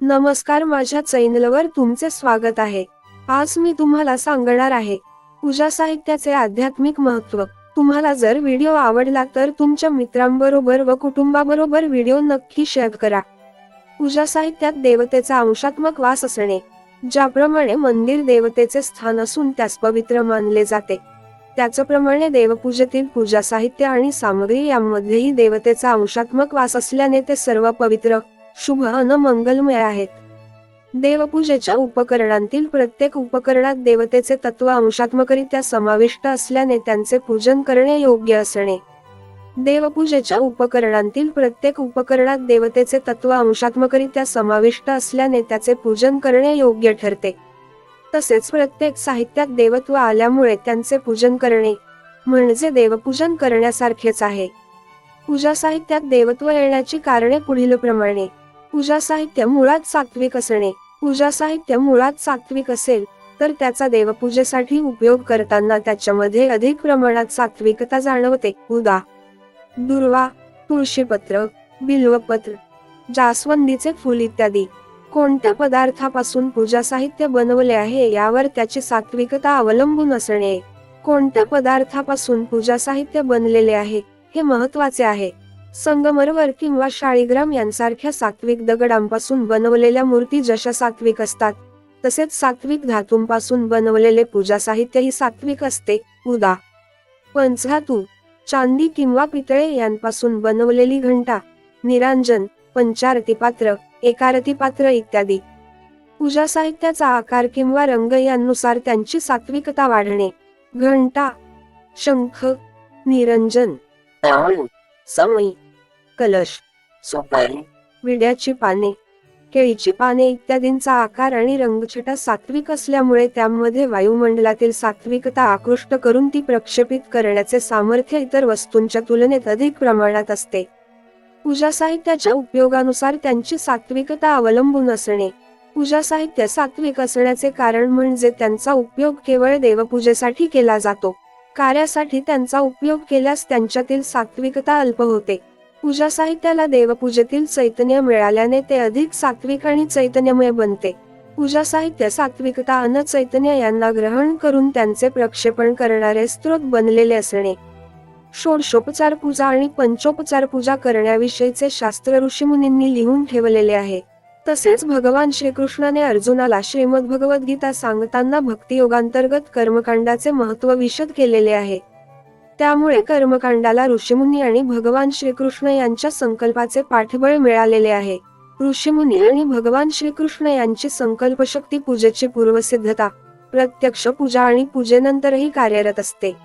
नमस्कार माझ्या चॅनलवर तुमचे स्वागत आहे. आज मी तुम्हाला सांगणार आहे पूजा साहित्याचे आध्यात्मिक महत्त्व तुम्हाला जर व्हिडिओ आवडला तर तुमच्या मित्रांबरोबर व कुटुंबाबरोबर व्हिडिओ नक्की शेअर करा. पूजा साहित्यात देवतेचा अंशात्मक वास असणे ज्याप्रमाणे मंदिर देवतेचे स्थान असून त्यास पवित्र मानले जाते. त्याचप्रमाणे देवपूजेतील पूजा साहित्य आणि सामग्री यामध्येही देवतेचा अंशात्मक वास असल्याने ते सर्व पवित्र शुभ अन मंगलमय आहेत. देवपूजेच्या उपकरणांतील प्रत्येक उपकरणात देवतेचे तत्व अंशात्मकरित्या समाविष्ट असल्याने त्यांचे पूजन करणे योग्य असणे. देवपूजेच्या उपकरणांतील प्रत्येक उपकरणात देवतेचे तत्व अंशात्मकरित्या समाविष्ट असल्याने त्याचे पूजन करणे योग्य ठरते. तसेच प्रत्येक साहित्यात देवत्व आल्यामुळे त्यांचे पूजन करणे म्हणजे देवपूजन करण्यासारखेच आहे. पूजा साहित्यात देवत्व येण्याची कारणे पुढील प्रमाणे पूजा साहित्य मुळात सात्विक असणे. पूजा साहित्य मुळात सात्विक असेल तर त्याचा देवपूजेसाठी उपयोग करताना त्याच्यामध्ये अधिक प्रमाणात सात्विकता जाणवते. उदा. दुर्वा तुळशीपत्र बिल्वपत्र जास्वंदीचे फूल इत्यादी. कोणत्या पदार्थापासून पूजा साहित्य बनवले आहे यावर त्याची सात्विकता अवलंबून असणे. कोणत्या पदार्थापासून पूजा साहित्य बनलेले आहे हे महत्त्वाचे आहे. संगमरवर किंवा शाळीग्राम यांसारख्या सात्विक दगडांपासून बनवलेल्या मूर्ती जशा सात्विक असतात तसेच सात्विक धातूंपासून बनवलेले पूजा साहित्यही सात्विक असते. उदा. पंचधातू. चांदी किंवा पितळे यांपासून बनवलेली घंटा निरांजन पंचारती पात्र एकारती पात्र इत्यादी. पूजा साहित्याचा आकार किंवा रंग यांनुसार त्यांची सात्विकता वाढणे. घंटा. शंख. निरंजन. समयी कलश सुपारी विड्याची पाने केळीची पाने इत्यादींचा आकार आणि रंगछटा सात्विक असल्यामुळे त्यामध्ये वायुमंडलातील सात्विकता आकृष्ट करून ती प्रक्षेपित करण्याचे सामर्थ्य इतर वस्तूंच्या तुलनेत अधिक प्रमाणात असते. पूजा साहित्याच्या उपयोगानुसार त्यांची सात्विकता अवलंबून असणे. पूजा साहित्य सात्विक असण्याचे कारण म्हणजे त्यांचा उपयोग केवळ देवपूजेसाठी केला जातो. कार्यासाठी त्यांचा उपयोग केल्यास त्यांच्यातील सात्विकता अल्प होते. पूजा साहित्याला देवपूजेतील चैतन्य मिळाल्याने ते अधिक सात्विक आणि चैतन्यमय बनते. पूजा साहित्य सात्विकता अन चैतन्य यांना ग्रहण करून त्यांचे प्रक्षेपण करणारे स्त्रोत बनलेले असणे. षोडशोपचार पूजा आणि पंचोपचार पूजा करण्याविषयीचे शास्त्र ऋषीमुनींनी लिहून ठेवलेले आहे. तसेच भगवान श्रीकृष्णाने अर्जुनाला श्रीमद भगवद्गीता सांगताना भक्तियोगांतर्गत कर्मकांडाचे महत्त्व विशद केलेले आहे. त्यामुळे कर्मकांडाला ऋषीमुनी आणि भगवान श्रीकृष्ण यांच्या संकल्पाचे पाठबळ मिळालेले आहे. ऋषीमुनी आणि भगवान श्रीकृष्ण यांची संकल्पशक्ती पूजेची पूर्वसिद्धता प्रत्यक्ष पूजा आणि पूजेनंतरही कार्यरत असते.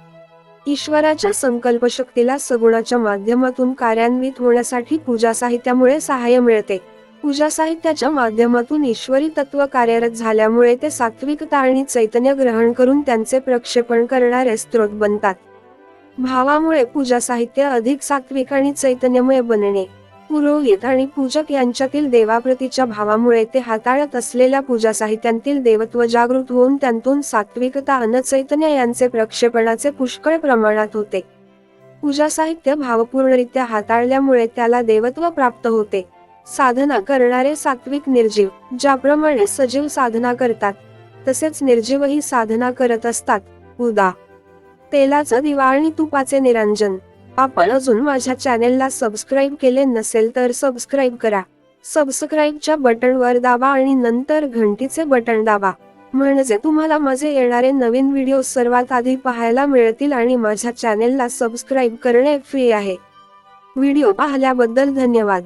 ईश्वराच्या संकल्पशक्तीला सगुणाच्या माध्यमातून कार्यान्वित होण्यासाठी पूजा साहित्यामुळे सहाय्य मिळते. पूजा साहित्याच्या माध्यमातून ईश्वरी तत्व कार्यरत झाल्यामुळे ते सात्विकता आणि चैतन्य ग्रहण करून त्यांचे प्रक्षेपण करणारे स्त्रोत बनतात. भावामुळे पूजा साहित्य अधिक सात्विक आणि चैतन्यमय बनणे. पुरोहित आणि पूजक यांच्यातील देवाप्रतीच्या भावामुळे ते हाताळत असलेल्या पूजा साहित्यांतील देवत्व जागृत होऊन त्यांतून सात्विकता अन चैतन्य यांचे प्रक्षेपणाचे पुष्कळ प्रमाणात होते. पूजा साहित्य भावपूर्णरित्या हाताळल्यामुळे त्याला देवत्व प्राप्त होते. साधना करणारे सात्विक निर्जीव ज्याप्रमाणे सजीव साधना करतात तसेच निर्जीवही साधना करत असतात. उदा. तेलाचं दिवा आणि तुपाचे निरंजन. आपण अजून माझ्या चॅनेलला सबस्क्राईब केले नसेल तर सबस्क्राईब करा. सबस्क्राईबच्या बटनवर दाबा आणि नंतर घंटीचे बटन दाबा. म्हणजे तुम्हाला माझे येणारे नवीन व्हिडिओ सर्वात आधी पाहायला मिळतील आणि माझ्या चॅनेलला सबस्क्राईब करणे फ्री आहे. व्हिडिओ पाहिल्याबद्दल धन्यवाद.